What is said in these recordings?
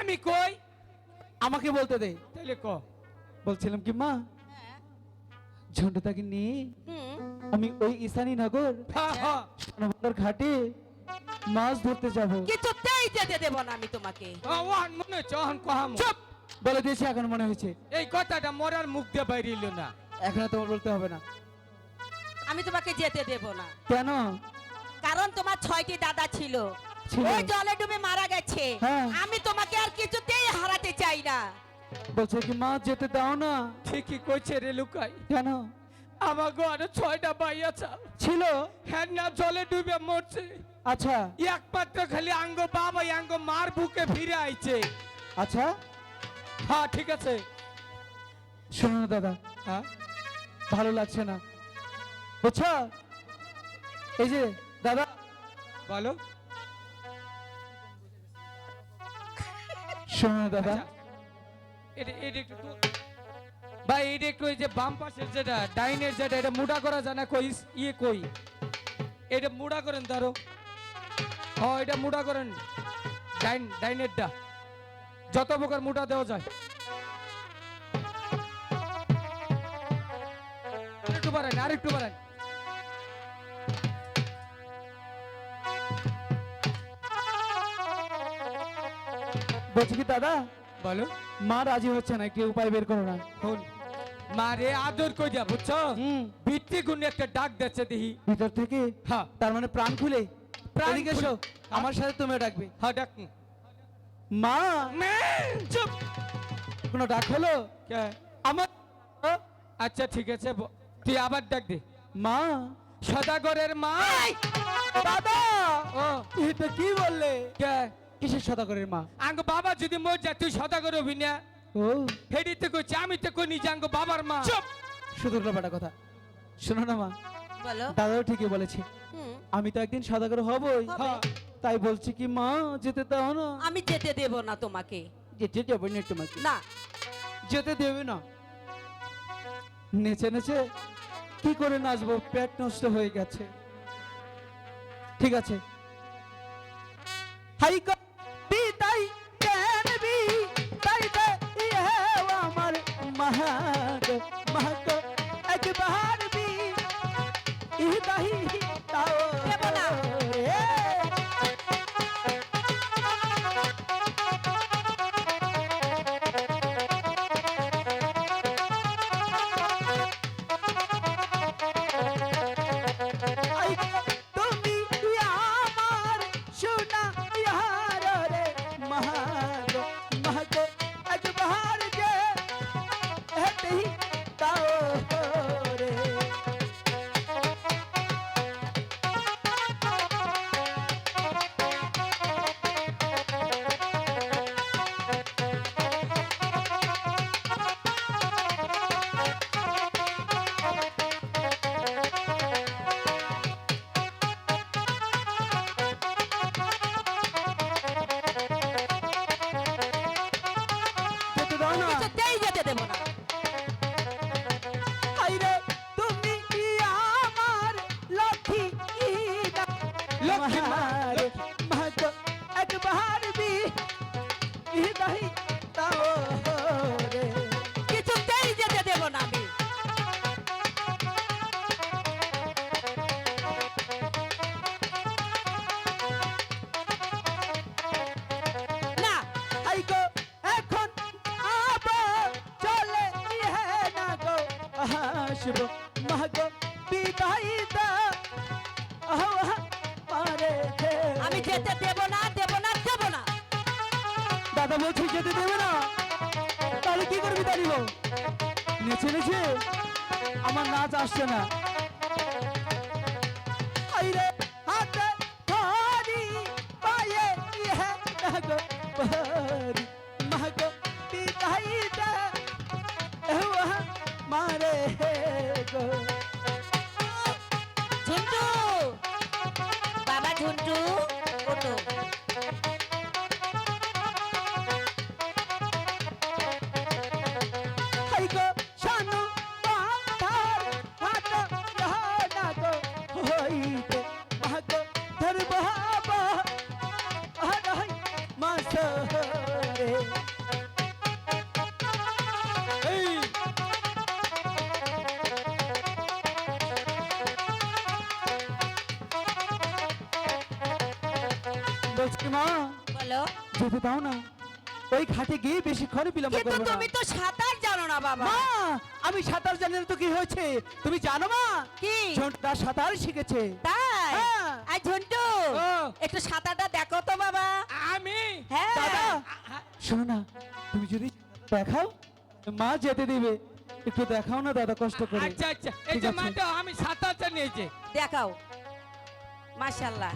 আমি কই? আমাকে বলতে দে। তাহলে ক? বলছিলাম কি মা? হ্যাঁ। নিয়ে আমি ওই ঈশানী নগর হ্যাঁ। হ্যাঁ ঘাটে মাছ ধরতে যাব। কিছুতেই যেতে দেব না আমি তোমাকে? ওহান মনে হচ্ছে ওহান কহাম। চুপ। বলে দিয়েছি এখন মনে হয়েছে। এই কথাটা মরার মুখ দিয়ে বাইরিল না। এখন তোমার বলতে হবে না। আমি তোমাকে যেতে দেব না। কেন? কারণ তোমার ছয়টি দাদা ছিল। ছিল। ওই জলে ডুবে মারা গেছে। হ্যাঁ। আমি তোমাকে আর কিছুতেই হারাতে চাই না। বলছে কি মা যেতে দাও না। ঠিকই কইছে রে লুকাই। কেন? আমাকে আরও ছয়টা বাইয়া চাল ছিল? হ্যাঁ না জলে ডুবে মরছে। আচ্ছা। একমাত্র খালি আঙ্গ বাবা আঙ্গ মার বুকে ফিরে আইছে। আচ্ছা। হ্যাঁ ঠিক আছে। শোনো না দাদা। হ্যাঁ? ভালো লাগছে না। বুঝছ? এই যে দাদা। বলো। না দাদা। আচ্ছা, ভাই এটা একটু ওই যে বাম পাশের যেটা ডাইনের যেটা এটা মুড়া করা যায় না কই? ইয়ে কই? এটা মুড়া করেন তারও হ্যাঁ এটা মুড়া করেন। ডাইন ডাইনেরটা। যত প্রকার মুড়া দেওয়া যায়। আরেকটু বাড়ান আরেকটু বাড়ান। বলছি কি দাদা? বলো। মা রাজি হচ্ছে না একটু উপায় বের করো না। শোন মারে আদর কই যা বুঝছ ভিত্তি গুণে একটা ডাক দিচ্ছে দেখি ভিতর থেকে? হ্যাঁ। তার মানে প্রাণ খুলে? প্রাণ। এসো আমার সাথে তুমি ডাকবে। হ্যাঁ ডাক মা! চুপ! কোনো ডাক হলো? কে? আমার আচ্ছা ঠিক আছে তুই আবার ডাক দে। মা! সদাগরের মা! দাদা! ও। এটা কি বললে? কে? কিসের সদাগরের মা? আঙ্গ বাবা যদি মর যায় তুই সদাগর হবি না। ও। হেডি তো কইছি আমি তো কই নিজে আঙ্গ বাবার মা। চুপ! শুধু ব্যাপারটা কথা। শোনো না মা বলো। দাদাও ঠিকই বলেছে। হুম, আমি তো একদিন সদাগর হবই। হ্যাঁ তাই বলছি কি মা যেতে দাও না। আমি যেতে দেব না তোমাকে। যেতে যাবে না তোমাকে। না। যেতে দেবে না। নেচে নেচে কি করে নাচবো? পেট নষ্ট হয়ে গেছে। ঠিক আছে। হাই মা, মহাগ একবার বি ইদাহি তাও রে কিছুতেই যেতে দেব না আমি না আই গো এখন আবার চলে ইহে না গো হাসব মহাগ বিদায় যেতে দেব না দেব না দেব না। দাদা বলছি যেতে দেবে না। তাহলে কি করবি দাঁড়িব নেচে নেচে আমার নাচ আসছে না। মারে গো। ঝুন্টু বাবা ঝুন্টু। foto বলছি মা বলো। যেতে দাও না ওই ঘাটে গিয়ে বেশিক্ষণ বিলম্ব কিন্তু করব না। তুমি তো সাঁতার জানো না বাবা। মা আমি সাঁতার জানি না তো কি হয়েছে। তুমি জানো মা কি? ঝন্টুদা সাঁতার শিখেছে। তাই? হ্যাঁ। আই ঝন্টু ও। একটু সাঁতারটা দেখো তো বাবা। আমি? হ্যাঁ। দাদা শোনো না তুমি যদি দেখাও মা যেতে দিবে। একটু দেখাও না দাদা কষ্ট করে। আচ্ছা আচ্ছা। এই ঠিক যে আছে। মাটা আমি সাঁতারটা নিয়েছি দেখাও। মাশাল্লাহ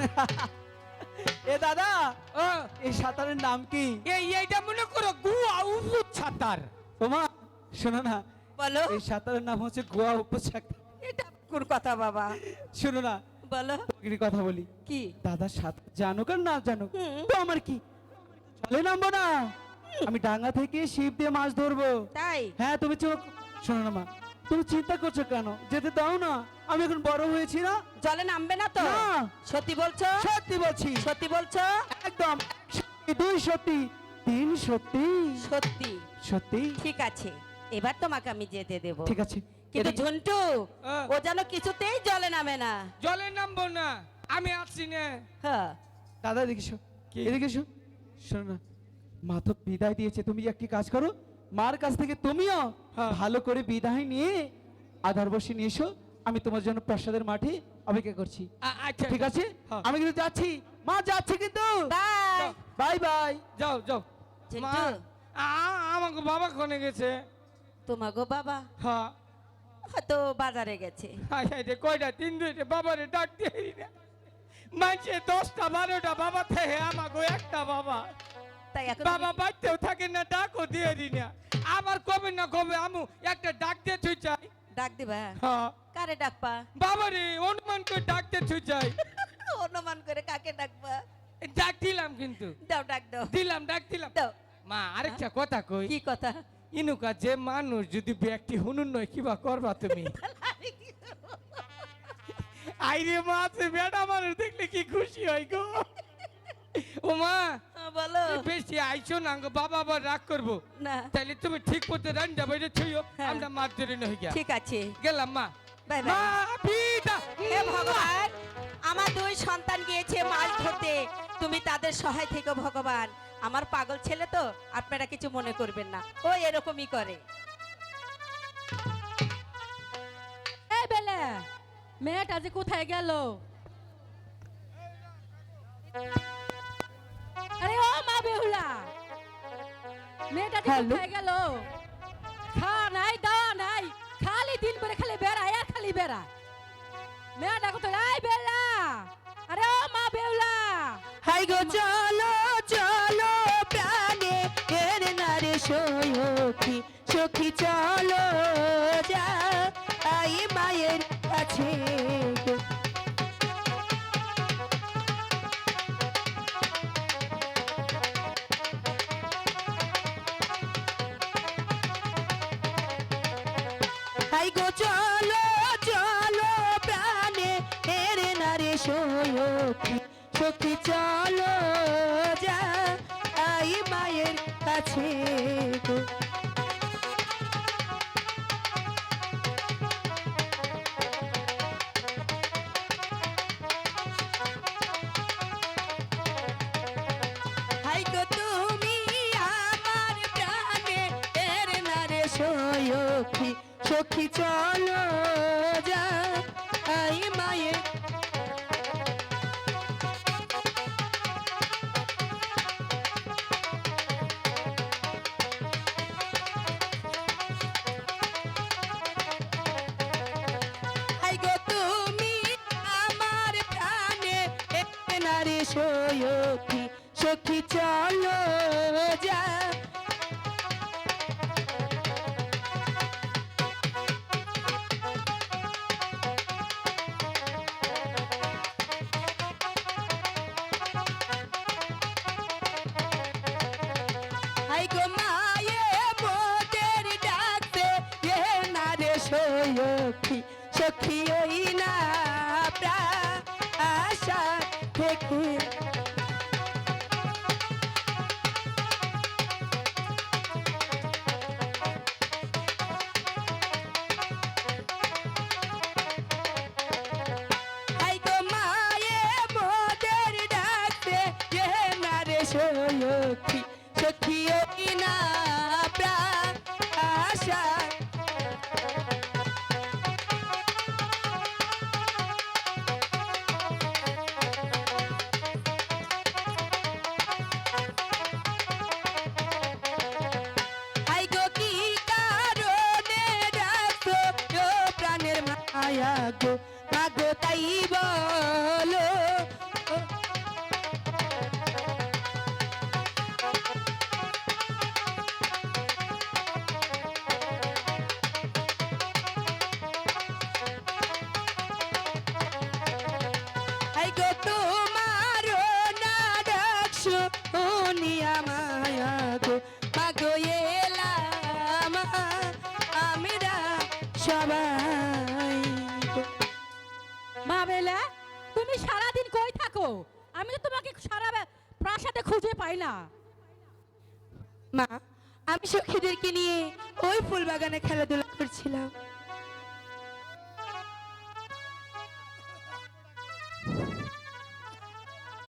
এ দাদা ও। এই সাঁতারের নাম কি? এই এইটা মনে করো গুয়া উহুদ সাঁতার শোনো না বলো। এই সাঁতারের নাম হচ্ছে গোয়া উপসাগর এটা কোন কথা বাবা? শোনো না বলো। কথা বলি। কি? দাদা সাঁতার জানুক আর না জানুক তো আমার কি? চলে নামবো না? আমি ডাঙ্গা থেকে শিব দিয়ে মাছ ধরবো। তাই? হ্যাঁ তুমি চোখ শোনো না মা তুমি চিন্তা করছ কেন? যেতে দাও না। আমি এখন বড় হয়েছি না। জলে নামবে না তো? না। সত্যি বলছো? সত্যি বলছি। সত্যি বলছো? একদম। এক সত্যি, দুই সত্যি তিন সত্যি। সত্যি। সত্যি। ঠিক আছে। এবার তোমাকে আমি যেতে দেব। ঠিক আছে। কিন্তু ঝন্টু হ্যাঁ। ও যেন কিছুতেই জলে নামে না। জলে নামবো না। আমি আসছি না। হ্যাঁ। দাদা এদিকে এসো। কি? এদিকে এসো। শোনো না। মা তো বিদায় দিয়েছে। তুমি একটি কাজ করো? মার কাছ থেকে তুমিও হ্যাঁ। ভালো করে বিদায় নিয়ে আধার বসে নিয়ে এসো। আমি তোমার জন্য প্রসাদের মাঠে অপেক্ষা করছি। আচ্ছা ঠিক আছে? হ্যাঁ। আমি কিন্তু যাচ্ছি। মা যাচ্ছি কিন্তু। বাই। Bye bye. যাও যাও। মা আ- আমাকে বাবা কোনে গেছে? তোমাগো বাবা। হ্যাঁ। হয়তো বাজারে গেছে। কয়টা তিন দুইটা বাবারে ডাক দিয়ে না। মানছে দশটা বারোটা বাবা থেকে আমাকে একটা বাবা। তাই এখন বাবা বাড়তেও থাকে না ডাকও দিয়ে দি না। আবার কবে না কবে আমু একটা ডাক দিয়ে তুই চাই ডাক দিবা? হ্যাঁ। কারে ডাকবা? বাবারে অনুমান করে ডাকতে তুই চাই অনুমান করে কাকে ডাকবা? ডাক দিলাম কিন্তু। দাও ডাক দাও। দিলাম ডাক দিলাম। দাও। মা আরেকটা কথা কই। কি কথা? ইনুকা যে মানুষ যদি ব্যক্তি হুনুন নয় কিবা করবা তুমি? আইরে মা বেটা মানুষ দেখলে কি খুশি হয় গো? ও মা হ্যাঁ, বলো। বেশি আইসো না গো বাবা আবার রাগ করব। না। তাহলে তুমি ঠিক মতো রান্না বাইরে ছইও হ্যাঁ। আমরা মার ধরে নই গিয়া ঠিক আছে। গেলাম মা। বাই মা বাই বিদা হে ভগবান আমার দুই সন্তান গিয়েছে মাছ ধরতে। তুমি তাদের সহায় থেকে ভগবান। আমার পাগল ছেলে তো আপনারা কিছু মনে করবেন না। ও এরকমই করে। এই বেলে মেয়েটা যে কোথায় গেল? মেয়েটা যে Hello? কোথায় গেল? খাওয়া নাই দাওয়া নাই। খালি দিন করে খালি বেড়ায় আর খালি বেড়ায়। মেয়েটা কত এই বেলা আরে ও মা বেউলা! হাই গো চলো চলো প্রাণে এর নারে সখী সখী চলো। সখী সখী চলো যা আই মায়ের কাছে সখী চলো যা আই মায়ের নারে মায়া গো তাই বলো এলাম আমরা সবাই। মা বেলা, তুমি সারাদিন কই থাকো? আমি তো তোমাকে সারা প্রাসাদে খুঁজে পাই না। মা, আমি সখীদেরকে নিয়ে ওই ফুল বাগানে খেলাধুলা করছিলাম।